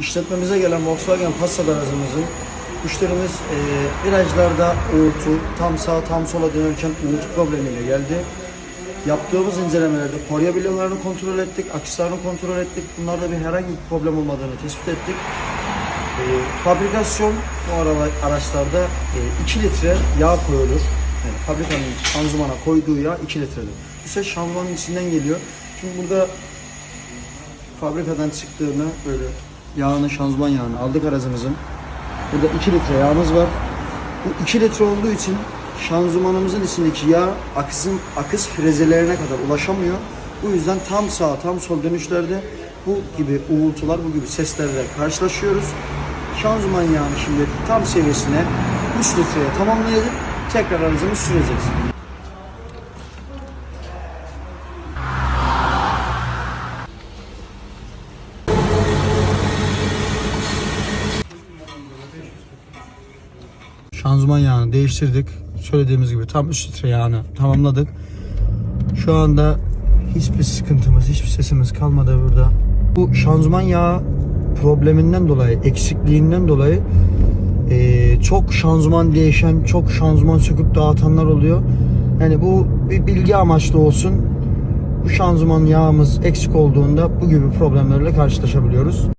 işletmemize gelen Volkswagen Passat aracımızın müşterimiz e, virajlarda uğultu, tam sağa tam sola dönerken uğultu problemiyle geldi. Yaptığımız incelemelerde koruyabiliyorlarını kontrol ettik, akışlarını kontrol ettik. Bunlarda bir herhangi bir problem olmadığını tespit ettik. E, fabrikasyon bu aralar araçlarda e, 2 litre yağ koyulur. Yani fabrikanın şanzımana koyduğu yağ 2 litredir. Bu ise şanzımanın içinden geliyor. Şimdi burada fabrikadan çıktığını böyle yağını, şanzıman yağını aldık aracımızın. Burada 2 litre yağımız var. Bu 2 litre olduğu için şanzımanımızın içindeki yağ akısın, akış frezelerine kadar ulaşamıyor. Bu yüzden tam sağ tam sol dönüşlerde bu gibi uğultular, bu gibi seslerle karşılaşıyoruz. Şanzıman yağını şimdi tam seviyesine 3 litreye tamamlayalım. Tekrar aracımız süreceğiz. Şanzıman yağını değiştirdik. Söylediğimiz gibi tam 3 litre yağını tamamladık. Şu anda hiçbir sıkıntımız, hiçbir sesimiz kalmadı burada. Bu şanzıman yağı probleminden dolayı, eksikliğinden dolayı eee, çok şanzıman değişen, çok şanzıman söküp dağıtanlar oluyor. Yani bu bir bilgi amaçlı olsun. Bu şanzıman yağımız eksik olduğunda bu gibi problemlerle karşılaşabiliyoruz.